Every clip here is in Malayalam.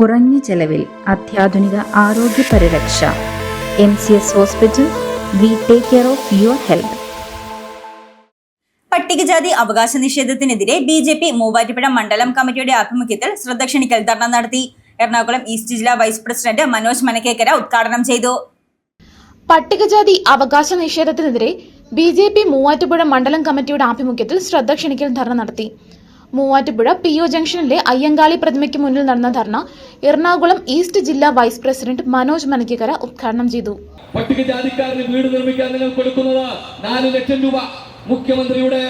കുറഞ്ഞ ചെലവിൽ അത്യാധുനിക ആരോഗ്യ പരിരക്ഷ. M C S hospital we take care of your health. പട്ടികജാതി അവകാശ നിഷേധത്തിനെതിരെ ബി ജെ പി മൂവാറ്റുപുഴ മണ്ഡലം കമ്മിറ്റിയുടെ ആഭിമുഖ്യത്തിൽ ശ്രദ്ധ ക്ഷണിക്കൽ ധർണ നടത്തി. എറണാകുളം ഈസ്റ്റ് ജില്ലാ വൈസ് പ്രസിഡന്റ് മനോജ് മനക്കേക്കര ഉദ്ഘാടനം ചെയ്തു. പട്ടികജാതി അവകാശ നിഷേധത്തിനെതിരെ ബി ജെ പി മൂവാറ്റുപുഴ മണ്ഡലം കമ്മിറ്റിയുടെ ആഭിമുഖ്യത്തിൽ ശ്രദ്ധ ക്ഷണിക്കൽ ധർണ നടത്തി. മൂവാറ്റുപുഴ പി ഒ ജംഗ്ഷനിലെ അയ്യങ്കാളി പ്രതിമയ്ക്ക് മുന്നിൽ നടന്ന ധർണ എറണാകുളം ഈസ്റ്റ് ജില്ലാ വൈസ് പ്രസിഡന്റ് മനോജ് മനക്കിക്കര ഉദ്ഘാടനം ചെയ്തു. പട്ടികജാതിക്കാരന് വീട് നിർമ്മിക്കാൻ നിങ്ങൾ കൊടുക്കുന്നത് ലക്ഷം രൂപ. മുഖ്യമന്ത്രിയുടെ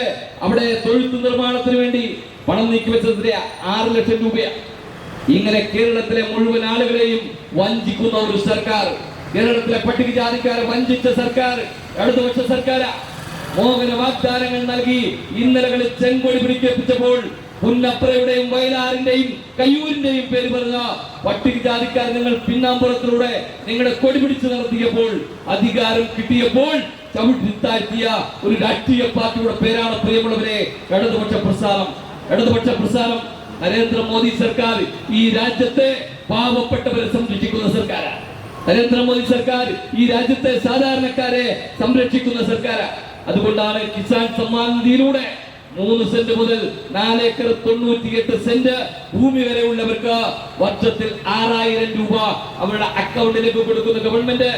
അവിടെ തൊഴുത്ത് നിർമ്മാണത്തിന് വേണ്ടി പണം നീക്കിവെച്ചതിന്റെ ആറ് ലക്ഷം രൂപയാണ്. ഇങ്ങനെ കേരളത്തിലെ മുഴുവൻ ആളുകളെയും വഞ്ചിക്കുന്ന ഒരു സർക്കാർ കേരളത്തിലെ പട്ടികജാതിക്കാരെ വഞ്ചിച്ച സർക്കാർ ഇടതുപക്ഷ സർക്കാർ മോഹന വാഗ്ദാനങ്ങൾ നൽകി ഇന്നലകളിൽ ചെങ്കൊടി പിടിക്കേൽപ്പിച്ചപ്പോൾ പുന്നപ്രയുടെയും വയലാറിന്റെയും കയ്യൂരിന്റെയും പേര് പറഞ്ഞ പട്ടികജാതിക്കാർ നിങ്ങൾ പിന്നാമ്പുറത്തിലൂടെ നിങ്ങളുടെ കൊടി പിടിച്ചു നടത്തിയപ്പോൾ അധികാരം കിട്ടിയപ്പോൾ ചവിട്ടിത്താഴ്ത്തിയ ഒരു രാഷ്ട്രീയ പാർട്ടിയുടെ പേരാണ് പ്രിയമുള്ളവരെ ഇടതുപക്ഷ പ്രസ്ഥാനം. ഇടതുപക്ഷ പ്രസ്ഥാനം നരേന്ദ്രമോദി സർക്കാർ ഈ രാജ്യത്തെ പാവപ്പെട്ടവരെ സംരക്ഷിക്കുന്ന സർക്കാരാണ്. നരേന്ദ്രമോദി സർക്കാർ ഈ രാജ്യത്തെ സാധാരണക്കാരെ സംരക്ഷിക്കുന്ന സർക്കാരാണ്. അതുകൊണ്ടാണ് കിസാൻ സമ്മാൻ നിധിയിലൂടെ മൂന്ന് സെന്റ് മുതൽ നാലേക്കർ തൊണ്ണൂറ്റിയെട്ട് സെന്റ് ഭൂമി വരെ ഉള്ളവർക്ക് വർഷത്തിൽ ആറായിരം രൂപ അവരുടെ അക്കൗണ്ടിലേക്ക് കൊടുക്കുന്ന ഗവൺമെന്റ്.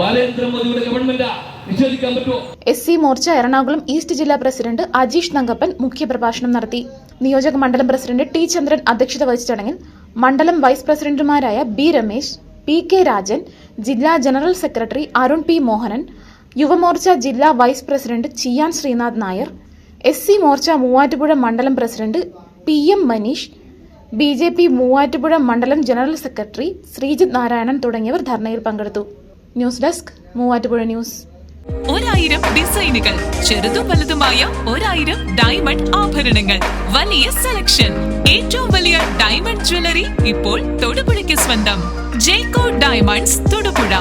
ബാലേന്ദ്രമോദിയുടെ ഗവൺമെന്റ്. നിഷേധിക്കാൻ പറ്റുമോ? S C Morcha Ernakulam east ജില്ലാ പ്രസിഡന്റ് അജീഷ് തങ്കപ്പൻ മുഖ്യപ്രഭാഷണം നടത്തി. നിയോജക മണ്ഡലം പ്രസിഡന്റ് ടി ചന്ദ്രൻ അധ്യക്ഷത വഹിച്ച ചടങ്ങിൽ മണ്ഡലം വൈസ് പ്രസിഡന്റുമാരായ B Ramesh P K Rajan ജില്ലാ general secretary Arun P Mohanan Yuva Morcha ജില്ലാ vice president Chiyan Sreenath Nair S C Morcha Muvattupuzha മണ്ഡലം president P M Maneesh B J P Muvattupuzha മണ്ഡലം ജനറൽ സെക്രട്ടറി ശ്രീജിത് നാരായണൻ തുടങ്ങിയവർ ധർണയിൽ പങ്കെടുത്തു. News desk Muvattupuzha news. ഒരായിരം ഡിസൈനുകൾ ചെറുതും വലുതുമായ ഒരായിരം ഡയമണ്ട് ആഭരണങ്ങൾ. വലിയ സെലക്ഷൻ. ഏറ്റവും വലിയ ഡയമണ്ട് ജ്വല്ലറി ഇപ്പോൾ തൊടുപുഴയ്ക്ക് സ്വന്തം. ജേക്കോ ഡയമണ്ട്സ് തൊടുപുഴ.